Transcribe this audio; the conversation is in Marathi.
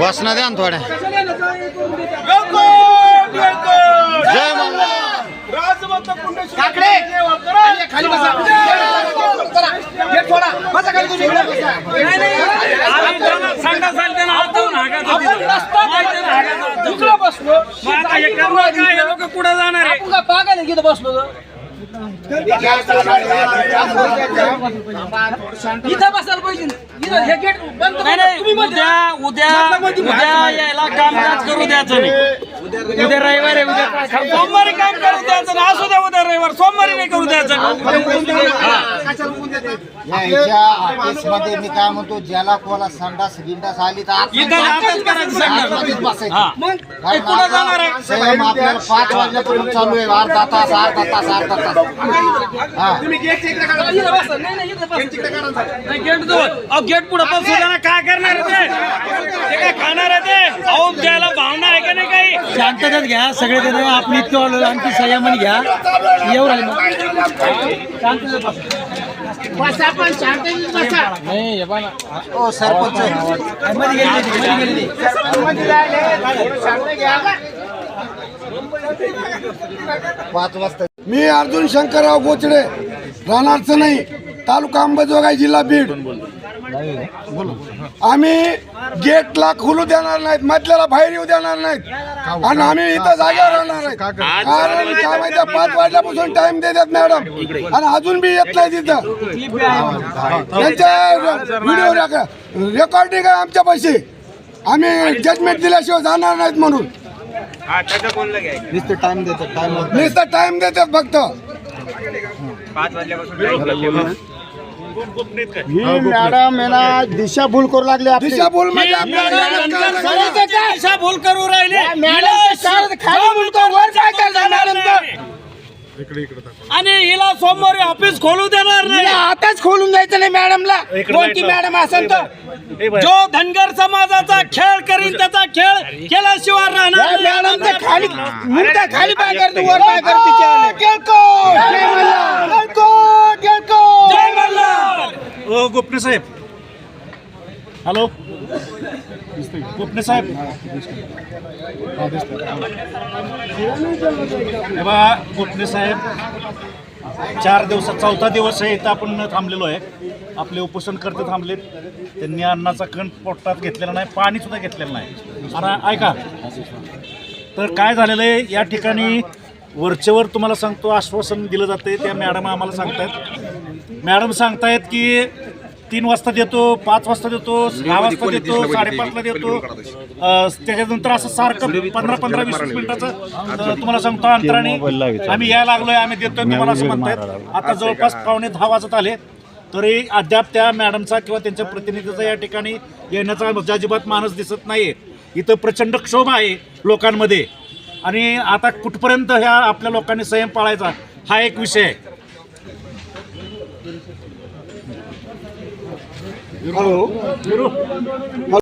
वासना द्या ना थोड्या. जय मल्हार काकडे. खाली बसा. फोडा बसा खाली तुम्ही इकडे बसा. इकडे बसलो. कुठं जाणार आहे? आपण पागायला इथं बसलो? इथं बसायला पाहिजे. इथं हे गेट बंद नाही करा. तुम्ही नाही मध्ये उद्या उद्या उद्या यायला कामकाज करू द्यायचं नाही उद्या रविवार आहे उद्या सोमवारी काम करू द्यायचं नाही असू द्या उद्या रविवार सोमवारी नाही करू द्यायचं यांच्या ऑफिसमध्ये मी काय म्हणतो ज्याला कोणाला संडास गिंडास आली तर आत- इथं आताच करायचं सांगणार. आतमध्येच बसायचं. हा. मग हे कुठं जाणार आहे? संयम आपल्याला पाच वाजल्यापासून चालू आहे. अर्धा तास अर्धा तास अर्धा तास हा. इथं बसा. नाही नाही इथं बसा. नाही, गेट जवळ. अहो गेट पुढे पण सुद्धा काय करणार आहे ते? ते काय खाणार आहे ते? अहो द्यायला भावना आहे का नाही काही? शांततेत घ्या सगळे जण. आपण इतके आलो आणखी संयमाने घ्या. येऊ राहिले नाही हे. ओ सरपंच. मध्ये गेली ती, मध्ये गेली. ती. पाच वाजता. मी अर्जुन शंकरराव गोचडे. राहणारचं नाही. तालुका अंबाजोगाई जिल्हा बीड. आम्ही गेटला खुलू देणार नाहीत मधल्याला बाहेर येऊ देणार नाहीत. आणि आम्ही इथं जागेवर राहणार आहे. कारण काय माहिती पाच वाजल्यापासून टाइम देतात मॅडम आणि अजून बी येत नाही तिथं. त्यांच्या व्हिडिओ रेकॉर्डिंग आहे आमच्या पैसे आम्ही जजमेंट दिल्याशिवाय जाणार नाहीत म्हणून. नुसतं टाइम देतात टाइम नुसतं टाइम देतात फक्त. ही मॅडम आहे ना दिशाभूल करू लागली आपली. दिशाभूल म्हणजे आपल्याला मॅडम. दिशा भूल करू राहिले. आणि हिला सोमवारी ऑफिस खोलू देणार नाही. आताच खोलून द्यायचं नाही मॅडमला. कोणती मॅडम असेल तर? जो धनगर समाजाचा खेळ करीन त्याचा खेळ केल्याशिवाय राहणार नाही. मॅडम ते खाली खाली पाय करते वर पाय करते जय मल्हार गोपने साहेब. हॅलो गोपने साहेब. हे बघा गोपने साहेब चार दिवसात चौथा दिवस आहे इथं आपण थांबलेलो आहे. आपले उपोषण करते थांबलेत. त्यांनी अन्नाचा कण पोटात घेतलेला नाही पाणी सुद्धा घेतलेलं नाही. आणि ऐका. तर काय झालेलं आहे या ठिकाणी वरचेवर तुम्हाला सांगतो आश्वासन दिलं जाते त्या मॅडम आम्हाला सांगतायत. मॅडम सांगतायत की तीन वाजता देतो पाच वाजता देतो सहा वाजता देतो साडेपाचला देतो. त्याच्यानंतर असं सारखं पंधरा पंधरा वीस वीस मिनिटाचं तुम्हाला सांगतो अंतराने आम्ही यायला लागलोय आम्ही देतोय तुम्हाला असं म्हणतायत. आता जवळपास पावणे दहा वाजत आले तरी अद्याप त्या मॅडमचा किंवा त्यांच्या प्रतिनिधीचा या ठिकाणी येण्याचा अजिबात माणूस दिसत नाहीये. इथं प्रचंड क्षोभ आहे लोकांमध्ये. आणि आता कुठपर्यंत ह्या आपल्या लोकांनी संयम पाळायचा हा एक विषय आहे. Hello. Hello.